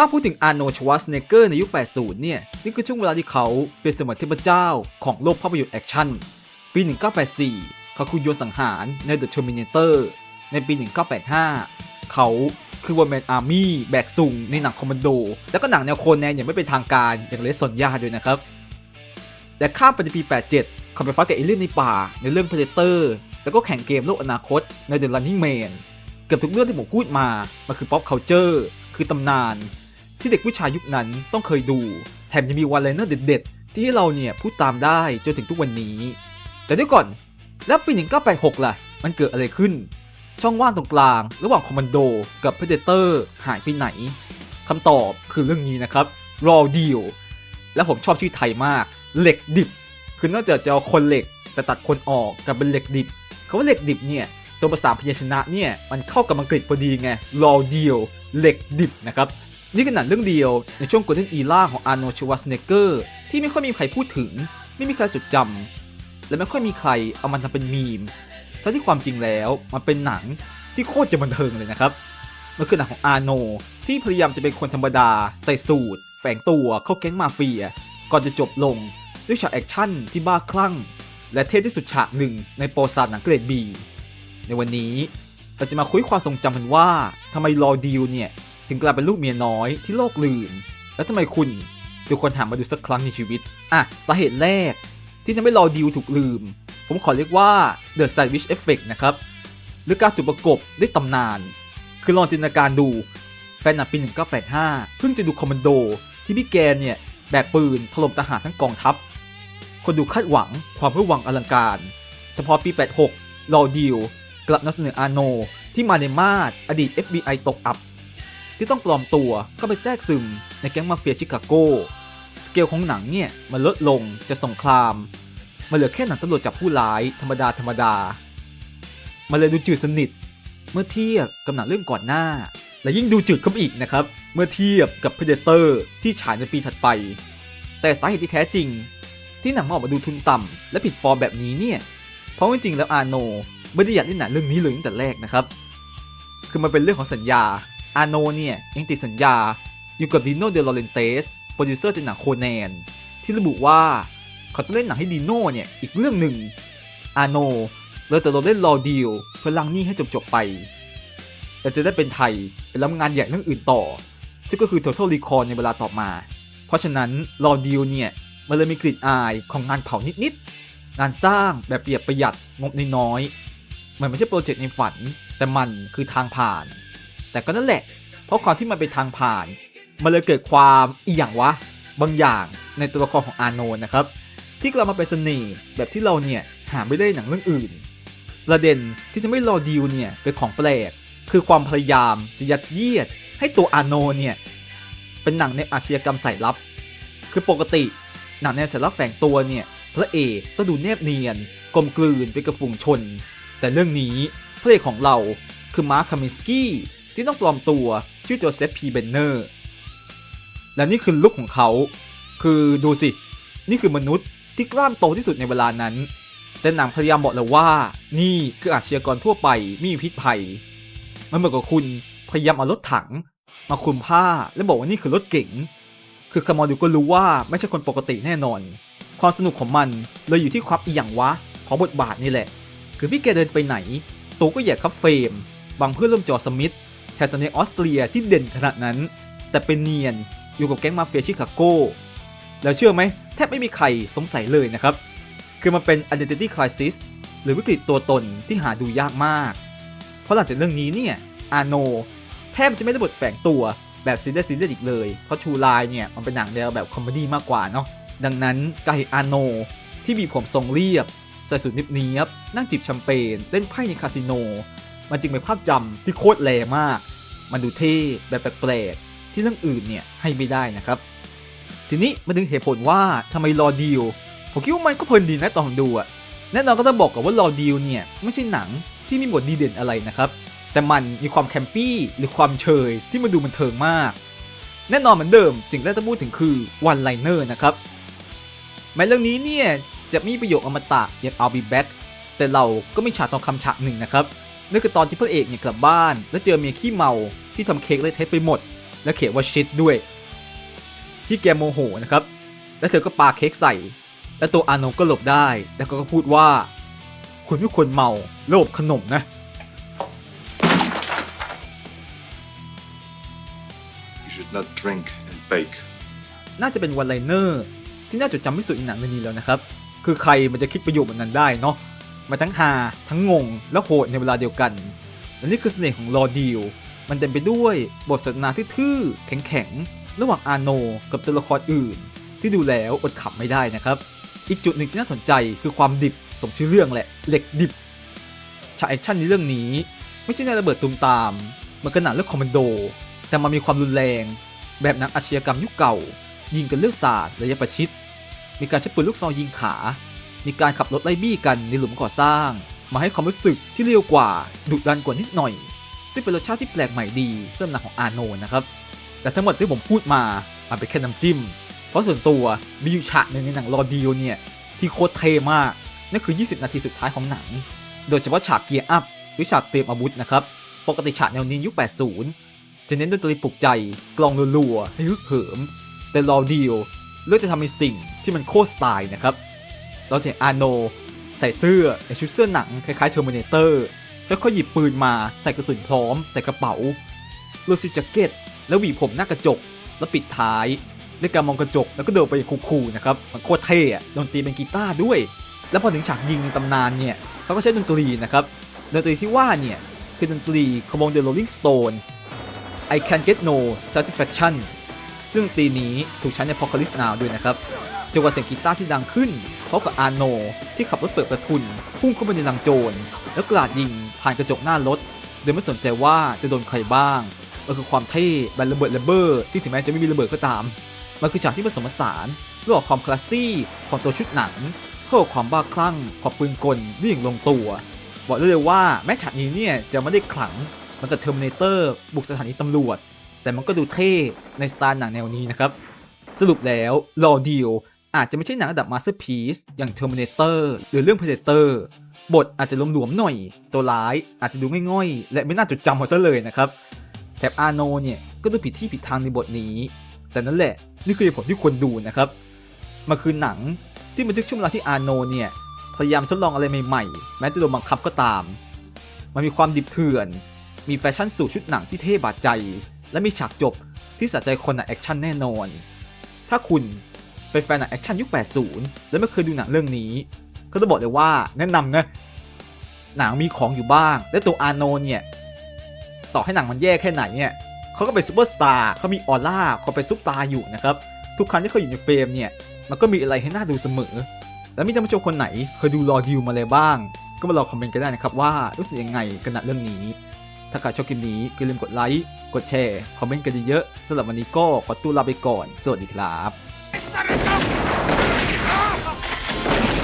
ถ้าพูดถึงอาร์โนชวัสเนเกอร์ในยุค 80 เนี่ย นี่คือช่วงเวลาที่เขาเป็นสมือนเทพเจ้าของโลกภาพยนตร์แอคชั่น ปี 1984 เขาคือโยนสังหารใน The Terminator ในปี 1985 เขาคือวันแมนอาร์มี่แบกซุงในหนังคอมมานโด แล้วก็หนังแนวโคแนนอย่างไม่เป็นทางการอย่างเลสซอนยาด้วยนะครับ แต่ข้ามไปในปี 87 เขาไปฟัดกับเอเลี่ยนในป่าในเรื่อง Predator แล้วก็แข่งเกมโลกอนาคตใน The Running Man เกือบทุกเรื่องที่ผมพูดมา มันคือ pop culture คือตำนาน ที่เด็กผู้ชายยุคนั้นต้องเคยดู แถมยังมีวันไลเนอร์เด็ดๆ ที่เราเนี่ยพูดตามได้จนถึงทุกวันนี้ แต่เดี๋ยวก่อน แล้วปี 1986 ล่ะ มันเกิดอะไรขึ้น ช่องว่างตรงกลาง ระหว่างคอมมานโดกับ Predator หายไปไหนคำตอบคือเรื่องนี้นะครับ Raw Deal และผมชอบชื่อไทยมาก เหล็กดิบ คือนอกจากจะเอาคนเหล็กแต่ตัดคนออกกลายเป็นเหล็กดิบคำว่าเหล็กดิบเนี่ยตัวภาษาพยัญชนะเนี่ยมันเข้ากับอังกฤษพอดีไง Raw Deal เหล็กดิบนะครับ นี่คือหนังเรื่องเดียวในช่วง Golden Era ของอาร์โนชวัสเนเกอร์ที่ไม่ค่อยมีใครพูดถึง ไม่มีใครจดจำและไม่ค่อยมีใครเอามันทำเป็นมีมทั้งที่ความจริงแล้วมันเป็นหนังที่โคตรจะบันเทิงเลยนะครับ มันคือหนังของอาร์โนที่พยายามจะเป็นคนธรรมดา ใส่สูตร แฝงตัวเข้าแก๊งมาเฟีย ก่อนจะจบลงด้วยฉากแอคชั่นที่บ้าคลั่ง และเท่ที่สุดฉากหนึ่งในโปรซานหนังเกรดบีในวันนี้เราจะมาคุยความทรงจำกันว่าทำไมรอดิวเนี่ย ถึงกลายเป็นลูกเมียน้อยที่โลกลืม แล้วทำไมคุณดูคนถามมาดูสักครั้งในชีวิต อะ สาเหตุแรก ที่จะไม่รอดิวถูกลืม ผมขอเรียกว่า The Sandwich Effect นะครับ หรือการถูกประกบด้วยตำนาน คือลองจินตนาการดู แฟนหนังปี 1985 เพิ่งจะดูคอมมานโด ที่พี่แกนเนี่ย แบกปืนถล่มทหารทั้งกองทัพ คนดูคาดหวังความเพื่อหวังอลังการ แต่พอปี 86 รอดิว กลับนำเสนออาโน ที่มาในมาดอดีต FBI ตกอับ ที่ต้องปลอมตัวเข้าไปแทรกซึมในแก๊งมาเฟียชิคาโก สเกลของหนังเนี่ยมันลดลงจากสงคราม มันเหลือแค่หนังตำรวจจับผู้ร้ายธรรมดาธรรมดา มันเลยดูจืดสนิท เมื่อเทียบกับหนังเรื่องก่อนหน้า และยิ่งดูจืดเข้าไปอีกนะครับ เมื่อเทียบกับ Predator ที่ฉายในปีถัดไป แต่สาเหตุที่แท้จริง ที่หนังมันออกมาดูทุนต่ำและผิดฟอร์มแบบนี้เนี่ยเพราะจริงๆแล้วอาโนไม่ได้อยากเล่นหนังเรื่องนี้เลยตั้งแต่แรกนะครับ คือมันเป็นเรื่องของสัญญา อาโนเนี่ยยังติดสัญญาอยู่กับดิโนเดลอเรนเตสโปรดิวเซอร์จากหนังโคแนน ที่ระบุว่าเขาจะเล่นหนังให้ดิโนเนี่ยอีกเรื่องหนึ่งอาโนเลยแต่เราเล่นรอดีลเพื่อล้างหนี้ให้จบๆไป แต่จะได้เป็นไทยไปรับงานใหญ่เรื่องอื่นต่อ ซึ่งก็คือ Total Recall ในเวลาต่อมา เพราะฉะนั้นรอดีลเนี่ยมันเลยมีกลิ่นอายของงานเผานิดๆ งานสร้างแบบเปียบประหยัดงบน้อยๆมันไม่ใช่โปรเจกต์ในฝัน แต่มันคือทางผ่าน แต่ก็นั่นแหละ เพราะความที่มันเป็นทางผ่าน มันเลยเกิดความอีหยังวะ บางอย่างในตัวละครของอาโนนะครับ ที่กลับมาเป็นเสน่ห์แบบที่เราเนี่ยหาไม่ได้หนังเรื่องอื่น ประเด็นที่จะไม่รอดีลเนี่ยเป็นของแปลก คือความพยายามจะยัดเยียดให้ตัวอาโนเนี่ยเป็นหนังในอาชญากรรมสายลับ คือปกติหนังในสายลับแฝงตัวเนี่ยพระเอกต้องดูแนบเนียนกลมกลืนไปกับฝูงชน แต่เรื่องนี้พระเอกของเราคือมาร์คคามินสกี้ ที่ต้องปลอมตัวชื่อโจเซฟพีเบนเนอร์และนี่คือลุคของเขา คือดูสิ นี่คือมนุษย์ที่กล้ามโตที่สุดในเวลานั้น แต่หนังพยายามบอกเลยว่า นี่คืออาชญากรทั่วไปไม่มีพิษภัย มันเหมือนกับคุณพยายามเอารถถัง มาคลุมผ้าและบอกว่านี่คือรถเก๋ง คือคามอดูก็รู้ว่าไม่ใช่คนปกติแน่นอน ความสนุกของมันเลยอยู่ที่ความอีหยังวะของบทบาทนี่แหละ คือพี่แกเดินไปไหน ตัวก็แยกคับเฟรมบางเพื่อเริ่มจอสมิธ แทนสำเนียงออสเตรียที่เด่นขนาดนั้น แต่เป็นเนียนอยู่กับแก๊งมาเฟียชิคาโกแล้วเชื่อไหมแทบไม่มีใครสงสัยเลยนะครับ คือมันเป็น identity crisis หรือวิกฤตตัวตนที่หาดูยากมาก เพราะหลังจากเรื่องนี้เนี่ยอาโนแทบจะไม่ได้บทแฝงตัวแบบซีเรียสซีเรียสอีกเลย เพราะชูไลน์เนี่ยมันเป็นหนังแนวแบบคอมเมดี้มากกว่าเนาะดังนั้นการเห็นอาโนที่มีผมทรงเรียบใส่สูทนิบเนียบนั่งจิบแชมเปญเล่นไพ่ในคาสิโน มันจึงเป็นภาพจำที่โคตรแรงมาก มันดูเท่แบบแปลกๆที่เรื่องอื่นเนี่ยให้ไม่ได้นะครับ ทีนี้มาถึงเหตุผลว่าทำไมรอดีลผมคิดว่ามันก็เพลินดีนะตอนดูอะแน่นอนก็ต้องบอกกับว่ารอดีลเนี่ยไม่ใช่หนังที่มีบทดีเด่นอะไรนะครับแต่มันมีความแคมปี้หรือความเชยที่มันดูมันเทิงมาก แน่นอนเหมือนเดิมสิ่งแรกที่พูดถึงคือวันไลเนอร์นะครับแม้เรื่องนี้เนี่ยจะมีประโยคอมตะอย่าง I'll be back แต่เราก็ไม่ฉากตอนคำฉากหนึ่งนะครับ นั่นคือตอนที่พระเอกเนี่ยกลับบ้าน แล้วเจอเมียขี้เมาที่ทำเค้กเละเทะไปหมด และเขียนว่าชิดด้วย ที่แกโมโหนะครับ แล้วเธอก็ปาเค้กใส่ และตัวอาโนก็หลบได้ แล้วก็พูดว่า คุณไม่ควรเมาโลภขนมนะ You should not drink and bake. น่าจะเป็นวันไลเนอร์ที่น่าจดจำที่สุดในหนังเรื่องนี้แล้วนะครับ คือใครมันจะคิดประโยคแบบนั้นได้เนาะ มาทั้งฮาทั้งงง และโหดในเวลาเดียวกันและนี่คือเสน่ห์ของรอดีลมันเต็มไปด้วยบทสนทนาที่ทื่อแข็งๆ ระหว่างอาโนกับตัวละครอื่น ที่ดูแล้วอดขำไม่ได้นะครับ อีกจุดหนึ่งที่น่าสนใจคือความดิบสมชื่อเรื่องแหละเหล็กดิบฉากแอคชั่นในเรื่องนี้ ไม่ใช่ในระเบิดตุมตามเหมันก็หนังเรื่องคอมมานโด แต่มันมีความรุนแรง แบบหนังอาชญากรรมยุคเก่า ยิงกันเลือกศาสตร์ระยะประชิด มีการใช้ปืนลูกซองยิงขา มีการขับรถไล่บี้กันในหลุมก่อสร้าง มาให้ความรู้สึกที่เร็วกว่าดุดันกว่านิดหน่อย ซึ่งเป็นรสชาติที่แปลกใหม่ดีสำหรับหนังของอาโนนะครับแต่ทั้งหมดที่ผมพูดมามันเป็นแค่น้ำจิ้ม เพราะส่วนตัวมีอยู่ฉากหนึ่งในหนังรอดีโอเนี่ยที่โคตรเท่มากนั่นคือ 20 นาทีสุดท้ายของหนัง โดยเฉพาะฉากเกียร์อัพหรือฉากเตรียมอาวุธนะครับปกติฉากแนวนี้ยุค 80 จะเน้นดนตรีปลุกใจกลองรัวๆให้ฮึกเหิม แต่รอดีโอเลือกจะทำในสิ่งที่มันโคตรสไตล์นะครับ เราเห็นอาโน ใส่เสื้อในชุดเสื้อหนังคล้ายๆเทอร์มินเตอร์แล้วก็หยิบปืนมาใส่กระสุนพร้อม ใส่กระเป๋าลูซิแจ็คเก็ตแล้วหวีผมหน้ากระจก แล้วปิดท้ายด้วยการมองกระจกแล้วก็เดินไปอย่างคูลๆนะครับมันโคตรเท่อะดนตรีเป็นกีตาร์ด้วย แล้วพอถึงฉากยิงในตำนานเนี่ยเขาก็ใช้ดนตรีนะครับดนตรีที่ว่าเนี่ยคือดนตรีของวง The Rolling Stone I Can Get No Satisfaction ซึ่งดนตรีนี้ถูกใช้ใน Apocalypse Now ด้วยนะครับจังหวะเสียงกีตาร์ที่ดังขึ้น พร้อมกับอาโน ที่ขับรถเปิดประทุน พุ่งเข้าไปในลังโจร แล้วกราดยิงผ่านกระจกหน้ารถ โดยไม่สนใจว่าจะโดนใครบ้างมันคือความเท่แบบระเบิดระเบ้อที่ถึงแม้จะไม่มีระเบิดก็ตาม มันคือฉากที่ผสมผสานระหว่างความคลาสซี่ของตัวชุดหนังเข้ากับความบ้าคลั่งของปืนกลวิ่งลงตัว บอกได้เลยว่าแม้ฉากนี้เนี่ยจะไม่ได้ขลังมันกับเทอร์มินเตอร์บุกสถานีตำรวจ แต่มันก็ดูเท่ในสไตล์หนังแนวนี้นะครับ สรุปแล้วรอเดีล อาจจะไม่ใช่หนังระดับมาสเตอร์พีซอย่าง Terminator หรือเรื่อง Predator บทอาจจะหลวมๆหน่อย ตัวร้ายอาจจะดูง่อยๆ และไม่น่าจดจำเอาซะเลยนะครับแถบอาโนเนี่ยก็ดูผิดที่ผิดทางในบทนี้ แต่นั่นแหละนี่คือผลที่ควรดูนะครับมันคือหนังที่บันทึกช่วงเวลาที่อาโนเนี่ยพยายามทดลองอะไรใหม่ๆ แม้จะโดนบังคับก็ตาม มันมีความดิบเถื่อน มีแฟชั่นสูทชุดหนังที่เท่บาดใจ และมีฉากจบที่สะใจคนหนังแอคชั่นแน่นอน ถ้าคุณ เป็นแฟนหนังแอคชั่นยุค 80 แล้วไม่เคยดูหนังเรื่องนี้ ก็ต้องบอกเลยว่าแนะนำนะ หนังมีของอยู่บ้าง และตัวอาโนเนี่ย ต่อให้หนังมันแย่แค่ไหนเนี่ยเขาก็เป็นซูเปอร์สตาร์เขามีออร่าเขาเป็นซุปตาร์อยู่นะครับ ทุกครั้งที่เขาอยู่ในเฟรมเนี่ย มันก็มีอะไรให้น่าดูเสมอ แล้วมีท่านผู้ชมคนไหนเคยดูรอดิวมาเลยบ้าง ก็มาลองคอมเมนต์กันได้นะครับว่ารู้สึกยังไงกับหนังเรื่องนี้ ถ้าใครชอบคลิปนี้ก็อย่าลืมกดไลค์กดแชร์ คอมเมนต์กันเยอะๆสำหรับวันนี้ก็ขอตัวลาไปก่อน สวัสดีครับ Let us go!